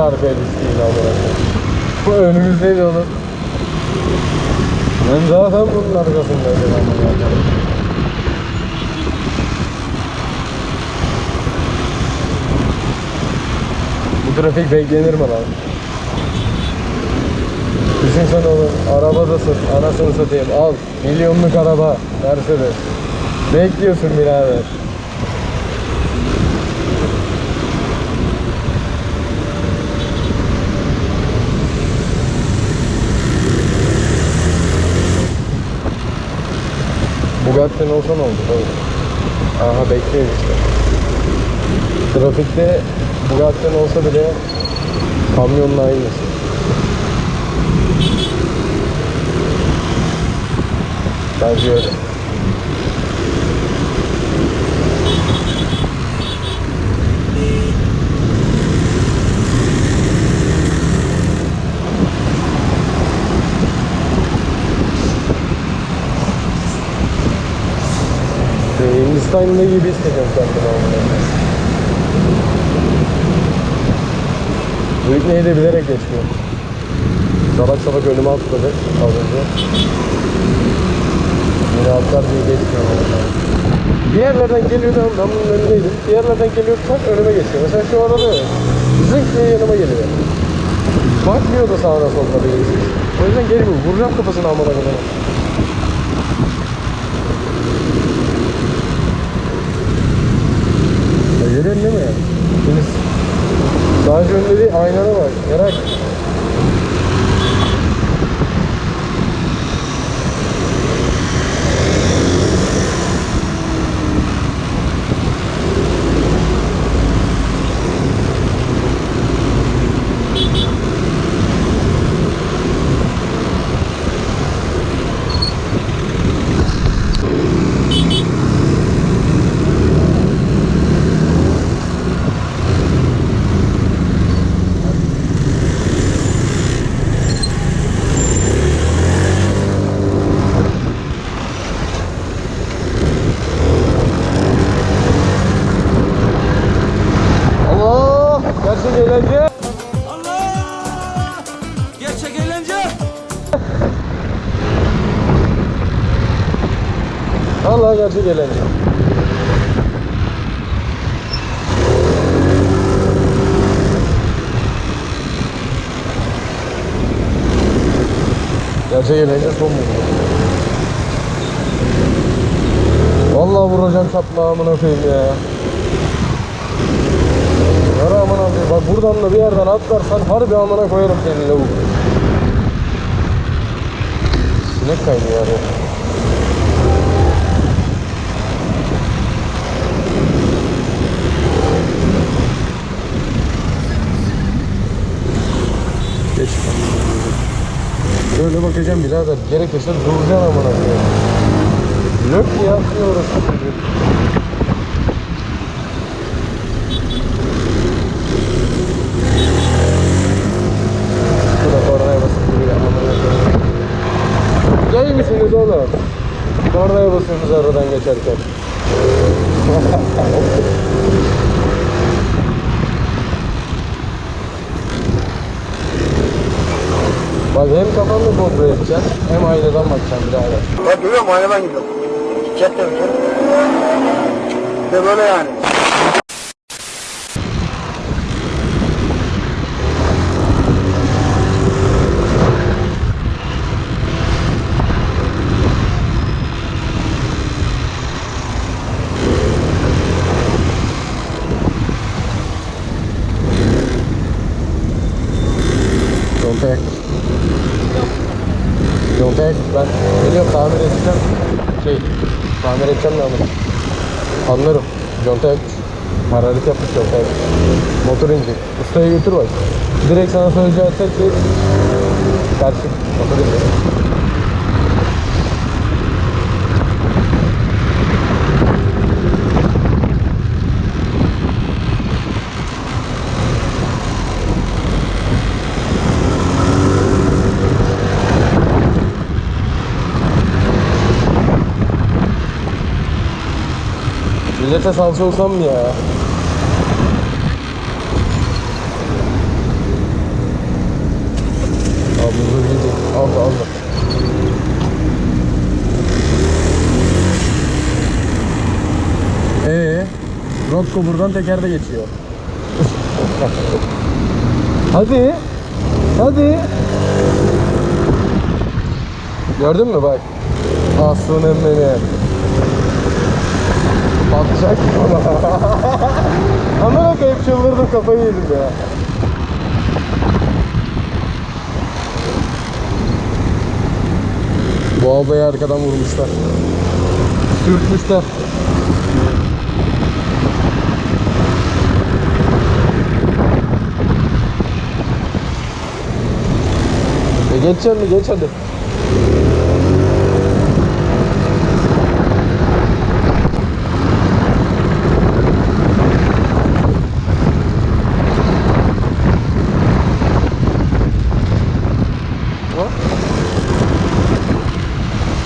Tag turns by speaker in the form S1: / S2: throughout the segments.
S1: Arkaya düştü yine amına. Bu önümüzdeydi oğlum. Ben zaten bunun arkasındaydım. Bu trafik beklenir mi lan? Düşünsene oğlum arabadasın anasını satayım al milyonluk araba Mercedes Bekliyorsun birader Bugatti'nin olsa ne oldu tabii. Aha bekliyor işte. Trafikte Bugatti'nin olsa bile kamyonla aynısı. Bence öyle. Hindistan'da gibi hissediyorum kendimi ama. Britney'i de bilerek geçmiyor. Salak salak önüme atladı önce. Yine atlar diye geçmiyor. Bir yerlerden geliyordu ben bunun önündeydim. Bir yerlerden geliyordu önüme geçiyor. Mesela şu arada. Zınk diye yanıma geliyor. Bakmıyor da sağına soluna bir. O yüzden gelmiyor. Vuracağım kafasını amına koyayım. Görüyorsun değil mi? Sadece önde değil aynana bak. Merak Allah gerçek eğlence.
S2: Gerçek eğlence
S1: son mu? Vallahi vuracağım çapla amına koyayım ya. Yara aman abi bak buradan da bir yerden atlarsan harbi amına koyarım seni lavuk. Sinek kaynıyor Geç. Böyle bakacağım birader. Gerekirse duracaksın amına koyayım. Lök orası. Bu amına koyayım. Gay misiniz oğlum? Kornaya basıyorsunuz aradan geçerken. Bak hem kafanı kontrol edeceksin hem aynadan bakacaksın birader.
S3: Bak görüyor musun aynadan gidiyor. Çek de çek. İşte böyle yani.
S1: Yaklaş. Ben geliyorum tamir edeceğim. Şey, tamir edeceğim de ama. Anlarım. Conta yaklaş. Hararet yapmış conta yaklaş. Motor inecek. Ustaya götür bak. Direkt sana söyleyeceği tek şey karşı motor inecek. Nefes alsa olsam mı ya? Abi dur gidin. Al da al da. Ee, Rotko buradan tekerde geçiyor. Hadi. Hadi. Gördün mü bak. Aslanım benim. Batacak. Bak hep çıldırdım kafayı yedim ya. Bu ablayı arkadan vurmuşlar. Sürtmüşler. E geçeceksin mi? Geç hadi.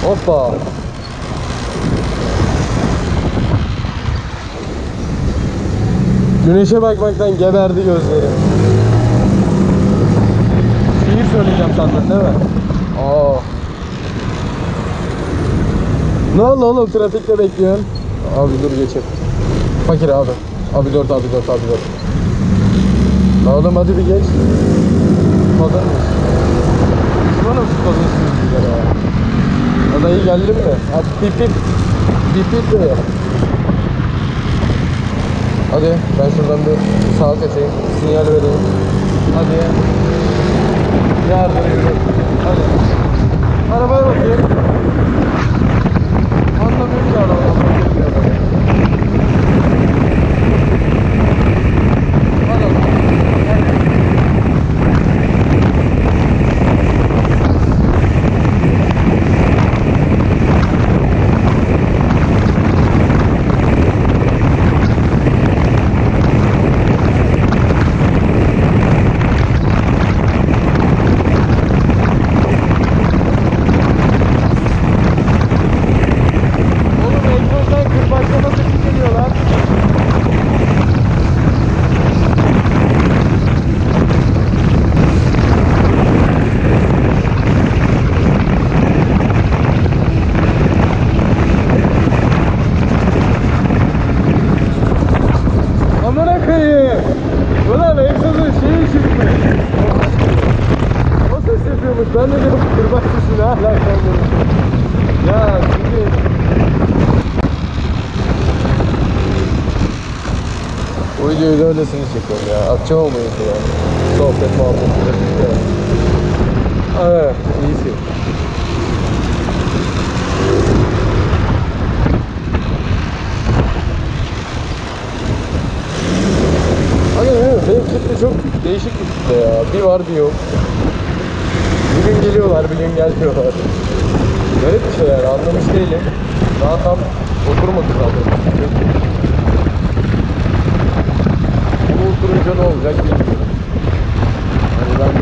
S1: Hoppa. Güneşe bakmaktan geberdi gözlerim. Şiir söyleyeceğim sandın değil mi? Aa. Ne oldu oğlum trafikte bekliyorsun? Abi dur geçelim. Fakir abi. Abi dört abi dört abi dört. La oğlum hadi bir geç. Pazar mı? Bana şu pazar sürücüler. Adayı geldin mi? Hadi pip pip. Pip pip de. Hadi ben şuradan bir sağa kaçayım. Sinyal vereyim. Hadi. Yardım edin. Hadi. Arabaya bakayım. Anlamıyorum ki arabadan bakayım ya ben. Hadi oğlum. Hadi. Oğlum egzozdan kırbaçlama sesi geliyor lan. Amına koyayım. Ulan egzozun şeyi çıkmış. O ses yapıyormuş. Ben de dedim kırbaç sesi ne alaka bu? Ya şimdi O videoyu da öylesini çekiyorum ya. Atacağım ama ya. Sohbet muhabbet. Evet, iyisi. Benim kitle çok değişik bir kitle ya. Bir var bir yok. Bir gün geliyorlar, bir gün gelmiyorlar. Garip bir şey yani, anlamış değilim. Daha tam oturmadı zaten. Bunu oturunca ne olacak bilmiyorum. Hani ben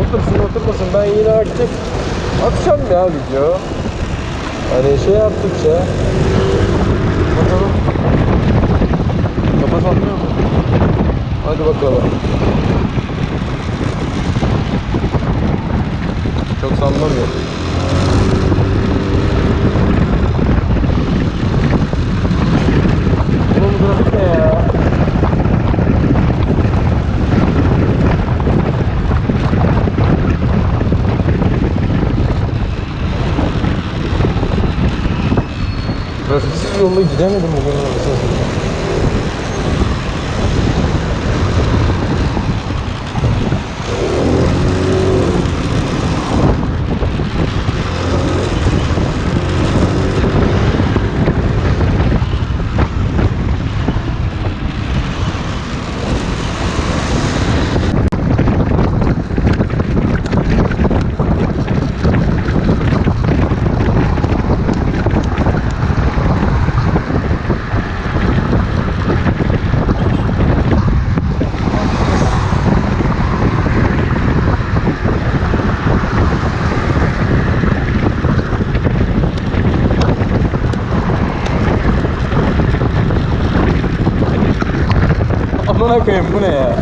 S1: otursun oturmasın ben yine aktif atacağım ya video. Hani şey yaptıkça bakalım. Kafa sallıyor mu? Hadi bakalım. Çok sallamıyor. Trafiksiz yolda gidemedim bugün anasını satayım. Amına koyayım bu ne ya?